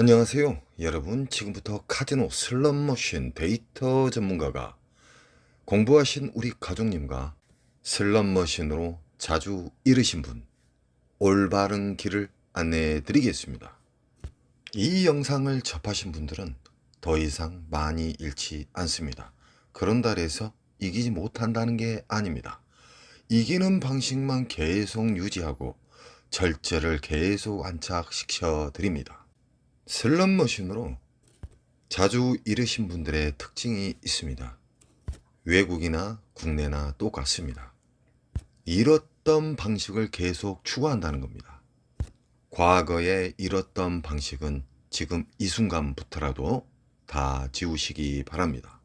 안녕하세요. 여러분, 지금부터 카지노 슬롯머신 데이터 전문가가 공부하신 우리 가족님과 슬롯머신으로 자주 잃으신 분, 올바른 길을 안내해 드리겠습니다. 이 영상을 접하신 분들은 더 이상 많이 잃지 않습니다. 그런다 해서 이기지 못한다는 게 아닙니다. 이기는 방식만 계속 유지하고 절제를 계속 안착시켜 드립니다. 슬롯머신으로 자주 잃으신 분들의 특징이 있습니다. 외국이나 국내나 똑같습니다. 잃었던 방식을 계속 추구한다는 겁니다. 과거에 잃었던 방식은 지금 이 순간부터라도 다 지우시기 바랍니다.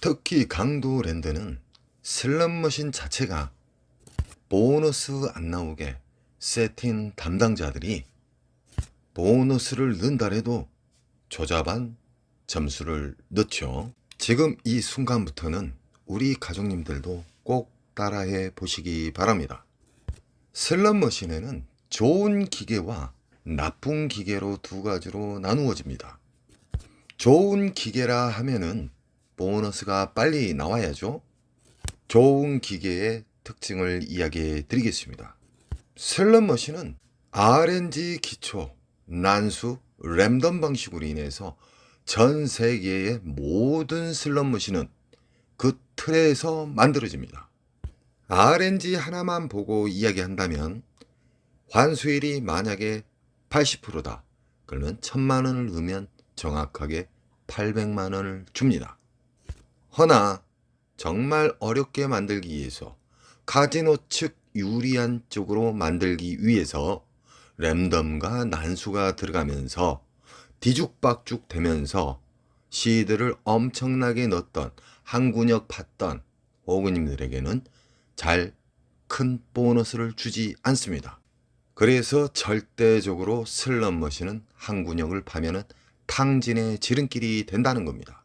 특히 강도 랜드는 슬롯머신 자체가 보너스 안 나오게 세팅 담당자들이 보너스를 넣는다래도 조잡한 점수를 넣죠. 지금 이 순간부터는 우리 가족님들도 꼭 따라해 보시기 바랍니다. 슬롯머신에는 좋은 기계와 나쁜 기계로 두 가지로 나누어집니다. 좋은 기계라 하면은 보너스가 빨리 나와야죠. 좋은 기계의 특징을 이야기해 드리겠습니다. 슬롯머신은 RNG 기초, 난수, 램덤 방식으로 인해서 전 세계의 모든 슬롯머신은 그 틀에서 만들어집니다. RNG 하나만 보고 이야기한다면 환수율이 만약에 80%다. 그러면 1000만 원을 넣으면 정확하게 800만 원을 줍니다. 허나 정말 어렵게 만들기 위해서 카지노 측 유리한 쪽으로 만들기 위해서 랜덤과 난수가 들어가면서 뒤죽박죽 되면서 시드를 엄청나게 넣었던 항군역 팠던 호구님들에게는 잘 큰 보너스를 주지 않습니다. 그래서 절대적으로 슬롯머신은 항군역을 파면은 탕진의 지름길이 된다는 겁니다.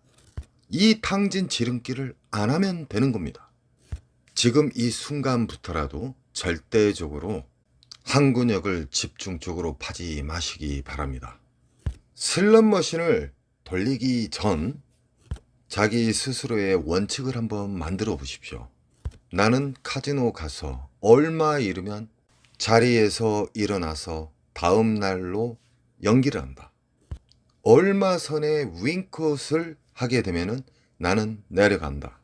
이 탕진 지름길을 안 하면 되는 겁니다. 지금 이 순간부터라도 절대적으로 항군역을 집중적으로 파지 마시기 바랍니다. 슬롯머신을 돌리기 전 자기 스스로의 원칙을 한번 만들어 보십시오. 나는 카지노 가서 얼마 잃으면 자리에서 일어나서 다음 날로 연기를 한다. 얼마 선에 윙컷을 하게 되면은 나는 내려간다.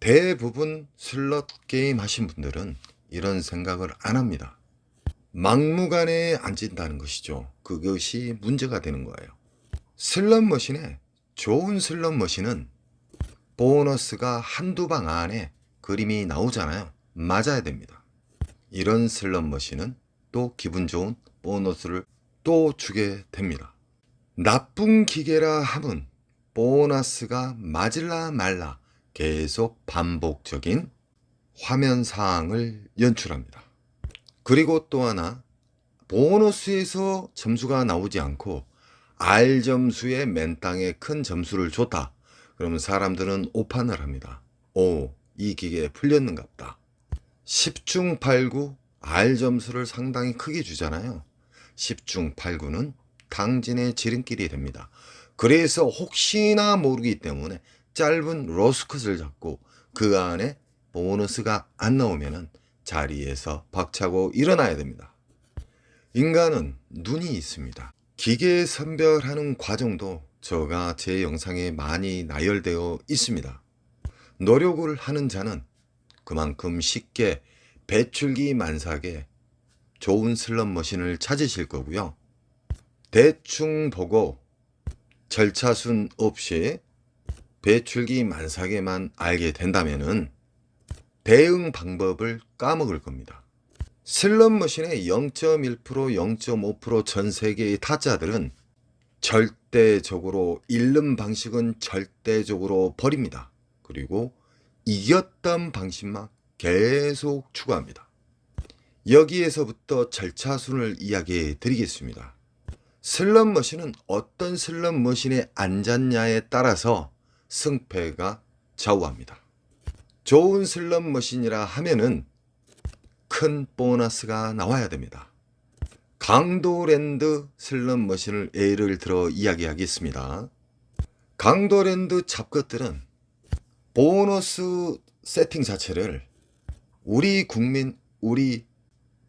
대부분 슬롯 게임 하신 분들은 이런 생각을 안 합니다. 막무가내에 앉는다는 것이죠. 그것이 문제가 되는 거예요. 슬롯 머신에 좋은 슬롯 머신은 보너스가 한두 방 안에 그림이 나오잖아요. 맞아야 됩니다. 이런 슬롯 머신은 또 기분 좋은 보너스를 또 주게 됩니다. 나쁜 기계라 함은 보너스가 맞을라 말라 계속 반복적인 화면 사항을 연출합니다. 그리고 또 하나 보너스에서 점수가 나오지 않고 R 점수의 맨 땅에 큰 점수를 줬다. 그러면 사람들은 오판을 합니다. 오, 이 기계에 풀렸는갑다. 10중 8구 R 점수를 상당히 크게 주잖아요. 10중 8구는 당진의 지름길이 됩니다. 그래서 혹시나 모르기 때문에 짧은 로스컷을 잡고 그 안에 보너스가 안 나오면은 자리에서 박차고 일어나야 됩니다. 인간은 눈이 있습니다. 기계 선별하는 과정도 저가 제 영상에 많이 나열되어 있습니다. 노력을 하는 자는 그만큼 쉽게 배출기 만삭에 좋은 슬롯 머신을 찾으실 거고요. 대충 보고 절차순 없이 배출기 만삭에만 알게 된다면은 대응 방법을 까먹을 겁니다. 슬롯 머신의 0.1%, 0.5%전 세계의 타짜들은 절대적으로 잃는 방식은 절대적으로 버립니다. 그리고 이겼던 방식만 계속 추구합니다. 여기에서부터 절차순을 이야기해 드리겠습니다. 슬롯 머신은 어떤 슬롯 머신에 앉았냐에 따라서 승패가 좌우합니다. 좋은 슬롯 머신이라 하면은 큰 보너스가 나와야 됩니다. 강도랜드 슬롯머신을 예를 들어 이야기하겠습니다. 강도랜드 잡것들은 보너스 세팅 자체를 우리 국민, 우리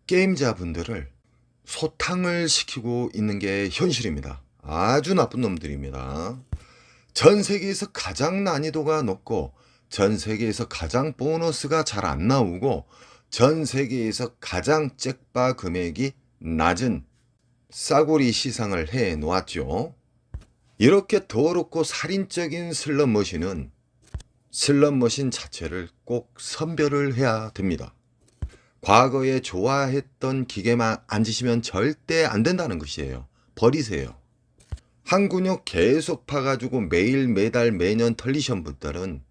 게임자분들을 소탕을 시키고 있는 게 현실입니다. 아주 나쁜 놈들입니다. 전 세계에서 가장 난이도가 높고 전 세계에서 가장 보너스가 잘 안 나오고 전 세계에서 가장 잭바 금액이 낮은 싸구리 시상을 해 놓았죠. 이렇게 더럽고 살인적인 슬롯머신은 슬롯머신 자체를 꼭 선별을 해야 됩니다. 과거에 좋아했던 기계만 앉으시면 절대 안 된다는 것이에요. 버리세요. 한 근육 계속 파가지고 매일 매달 매년 털리신 분들은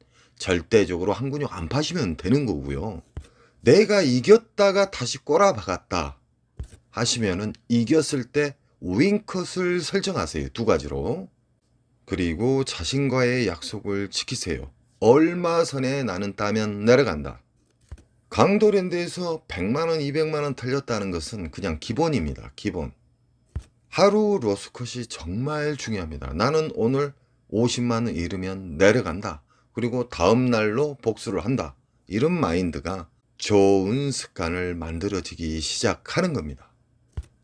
절대적으로 한 근육 안 파시면 되는 거고요. 내가 이겼다가 다시 꼬라 박았다 하시면은 이겼을 때 윙컷을 설정하세요. 두 가지로. 그리고 자신과의 약속을 지키세요. 얼마 선에 나는 따면 내려간다. 강도랜드에서 100만원, 200만원 털렸다는 것은 그냥 기본입니다. 기본. 하루 로스컷이 정말 중요합니다. 나는 오늘 50만원 잃으면 내려간다. 그리고 다음 날로 복수를 한다. 이런 마인드가 좋은 습관을 만들어지기 시작하는 겁니다.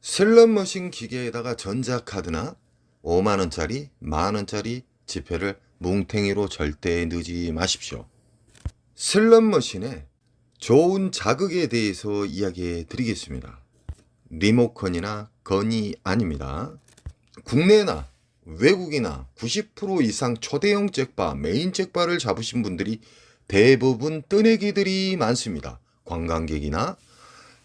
슬롯머신 기계에다가 전자카드나 5만원짜리, 만원짜리 지폐를 뭉탱이로 절대 넣지 마십시오. 슬롯머신에 좋은 자극에 대해서 이야기해 드리겠습니다. 리모컨이나 건이 아닙니다. 국내나 외국이나 90% 이상 초대형 잭바, 메인 잭바를 잡으신 분들이 대부분 뜨내기들이 많습니다. 관광객이나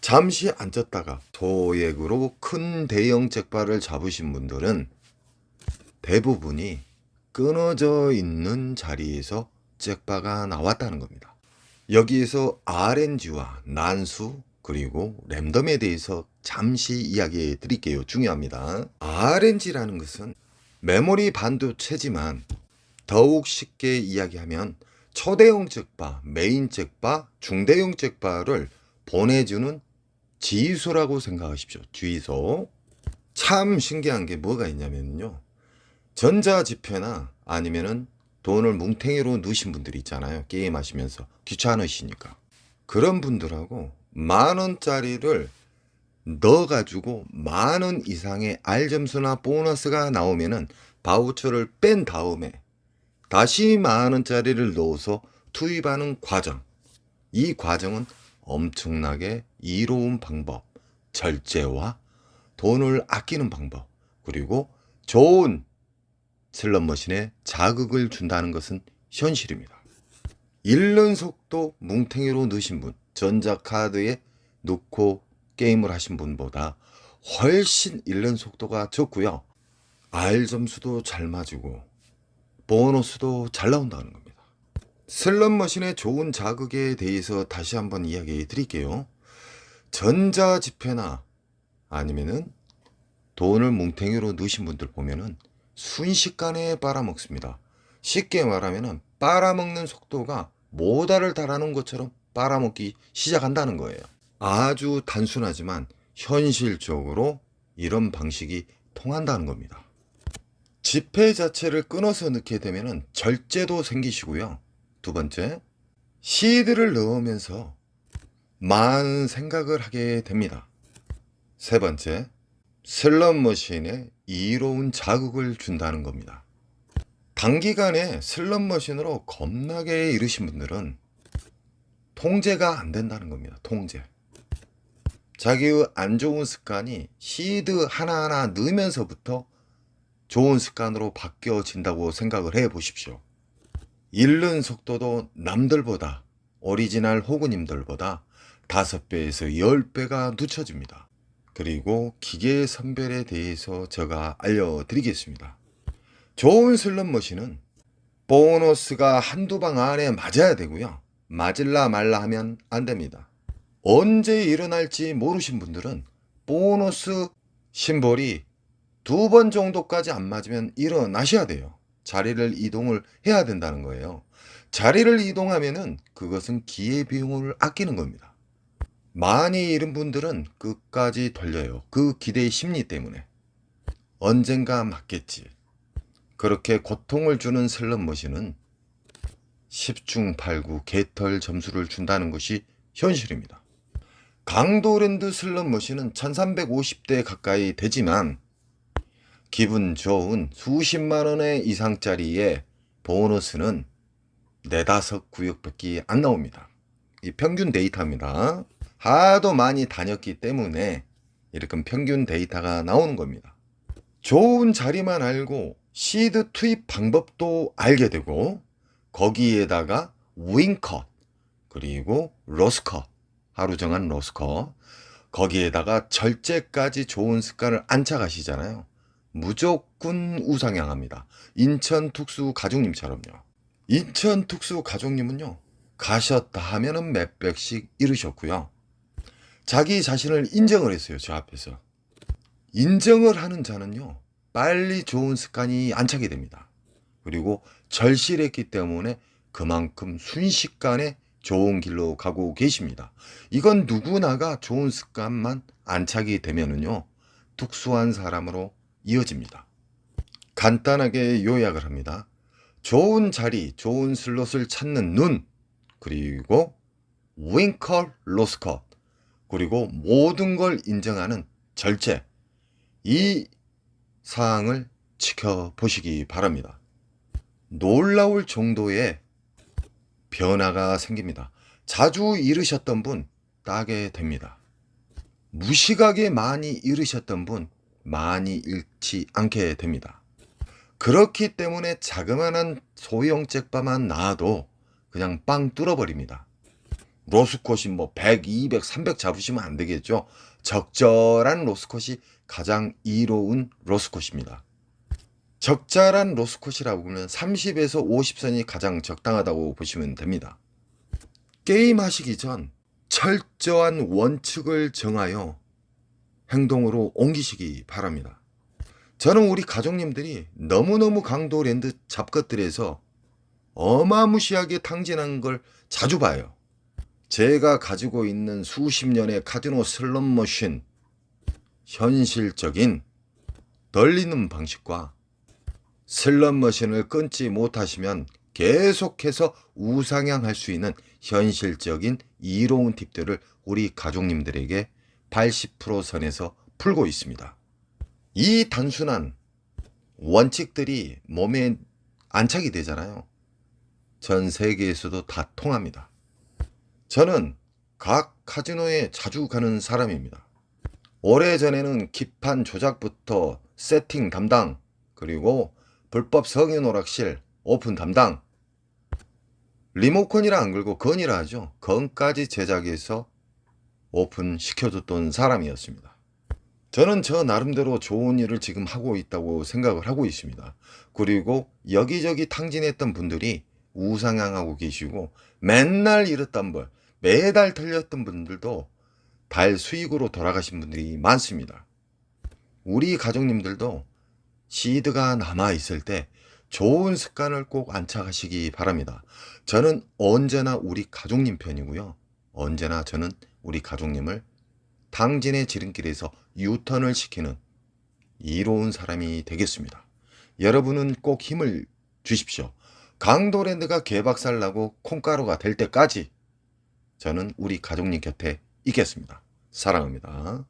잠시 앉았다가 소액으로 큰 대형 잭바를 잡으신 분들은 대부분이 끊어져 있는 자리에서 잭바가 나왔다는 겁니다. 여기에서 RNG와 난수 그리고 랜덤에 대해서 잠시 이야기해 드릴게요. 중요합니다. RNG라는 것은 메모리 반도체지만 더욱 쉽게 이야기하면 초대형 잭바, 메인 잭바, 중대형 잭바를 보내주는 지휘소라고 생각하십시오. 주의소. 참 신기한 게 뭐가 있냐면요. 전자지폐나 아니면은 돈을 뭉탱이로 넣으신 분들이 있잖아요. 게임하시면서 귀찮으시니까. 그런 분들하고 만 원짜리를 넣어가지고 만 원 이상의 알 점수나 보너스가 나오면은 바우처를 뺀 다음에 다시 만 원짜리를 넣어서 투입하는 과정. 이 과정은 엄청나게 이로운 방법, 절제와 돈을 아끼는 방법, 그리고 좋은 슬롯머신에 자극을 준다는 것은 현실입니다. 잃는 속도 뭉탱이로 넣으신 분, 전자카드에 넣고 게임을 하신 분보다 훨씬 잃는 속도가 적고요. R 점수도 잘 맞고 보너스도 잘 나온다는 겁니다. 슬롯머신의 좋은 자극에 대해서 다시 한번 이야기해 드릴게요. 전자지폐나 아니면은 돈을 뭉탱이로 넣으신 분들 보면은 순식간에 빨아먹습니다. 쉽게 말하면은 빨아먹는 속도가 모달을 달하는 것처럼 빨아먹기 시작한다는 거예요. 아주 단순하지만 현실적으로 이런 방식이 통한다는 겁니다. 지폐 자체를 끊어서 넣게 되면 절제도 생기시고요. 두 번째, 시드를 넣으면서 많은 생각을 하게 됩니다. 세 번째, 슬롯머신에 이로운 자극을 준다는 겁니다. 단기간에 슬롯머신으로 겁나게 이르신 분들은 통제가 안 된다는 겁니다. 통제. 자기의 안 좋은 습관이 시드 하나하나 넣으면서부터 좋은 습관으로 바뀌어진다고 생각을 해 보십시오. 잃는 속도도 남들보다 오리지널 호구님들보다 5배에서 10배가 늦춰집니다. 그리고 기계 선별에 대해서 제가 알려드리겠습니다. 좋은 슬롯머신은 보너스가 한두 방 안에 맞아야 되고요. 맞을라 말라 하면 안 됩니다. 언제 일어날지 모르신 분들은 보너스 심볼이 두 번 정도까지 안 맞으면 일어나셔야 돼요. 자리를 이동을 해야 된다는 거예요. 자리를 이동하면은 그것은 기회 비용을 아끼는 겁니다. 많이 잃은 분들은 끝까지 돌려요. 그 기대의 심리 때문에. 언젠가 맞겠지. 그렇게 고통을 주는 슬럼머신은 10중 8구 개털 점수를 준다는 것이 현실입니다. 강도랜드 슬럼머신은 1350대 가까이 되지만 기분 좋은 수십만 원의 이상짜리의 보너스는 네다섯 구역밖에 안 나옵니다. 이 평균 데이터입니다. 하도 많이 다녔기 때문에 이렇게 평균 데이터가 나오는 겁니다. 좋은 자리만 알고 시드 투입 방법도 알게 되고 거기에다가 윙컷 그리고 로스컷 하루 정한 로스컷 거기에다가 절제까지 좋은 습관을 안착하시잖아요. 무조건 우상향합니다. 인천 특수 가족님처럼요. 인천 특수 가족님은요. 가셨다 하면은 몇백씩 잃으셨고요. 자기 자신을 인정을 했어요. 저 앞에서. 인정을 하는 자는요. 빨리 좋은 습관이 안착이 됩니다. 그리고 절실했기 때문에 그만큼 순식간에 좋은 길로 가고 계십니다. 이건 누구나가 좋은 습관만 안착이 되면은요. 특수한 사람으로 이어집니다. 간단하게 요약을 합니다. 좋은 자리, 좋은 슬롯을 찾는 눈, 그리고 윙컬, 로스컷, 그리고 모든 걸 인정하는 절제. 이 사항을 지켜보시기 바랍니다. 놀라울 정도의 변화가 생깁니다. 자주 잃으셨던 분 따게 됩니다. 무식하게 많이 잃으셨던 분 많이 잃지 않게 됩니다. 그렇기 때문에 자그마한 소형 잭바만 나와도 그냥 빵 뚫어버립니다. 로스컷이 뭐 100, 200, 300 잡으시면 안 되겠죠. 적절한 로스컷이 가장 이로운 로스컷입니다. 적절한 로스컷이라고 보면 30에서 50선이 가장 적당하다고 보시면 됩니다. 게임 하시기 전 철저한 원칙을 정하여 행동으로 옮기시기 바랍니다. 저는 우리 가족님들이 너무너무 강도 랜드 잡것들에서 어마무시하게 탕진한 걸 자주 봐요. 제가 가지고 있는 수십 년의 카지노 슬롯 머신 현실적인 덜리는 방식과 슬롯 머신을 끊지 못하시면 계속해서 우상향할 수 있는 현실적인 이로운 팁들을 우리 가족님들에게 80% 선에서 풀고 있습니다. 이 단순한 원칙들이 몸에 안착이 되잖아요. 전 세계에서도 다 통합니다. 저는 각 카지노에 자주 가는 사람입니다. 오래전에는 기판 조작부터 세팅 담당, 그리고 불법 성인 오락실 오픈 담당, 리모컨이라 안 걸고 건이라 하죠. 건까지 제작해서 오픈 시켜줬던 사람이었습니다. 저는 저 나름대로 좋은 일을 지금 하고 있다고 생각을 하고 있습니다. 그리고 여기저기 탕진했던 분들이 우상향하고 계시고 맨날 잃었던 벌, 매달 털렸던 분들도 달 수익으로 돌아가신 분들이 많습니다. 우리 가족님들도 시드가 남아 있을 때 좋은 습관을 꼭 안착하시기 바랍니다. 저는 언제나 우리 가족님 편이고요. 언제나 저는 우리 가족님을 당진의 지름길에서 유턴을 시키는 이로운 사람이 되겠습니다. 여러분은 꼭 힘을 주십시오. 강도랜드가 개박살 나고 콩가루가 될 때까지 저는 우리 가족님 곁에 있겠습니다. 사랑합니다.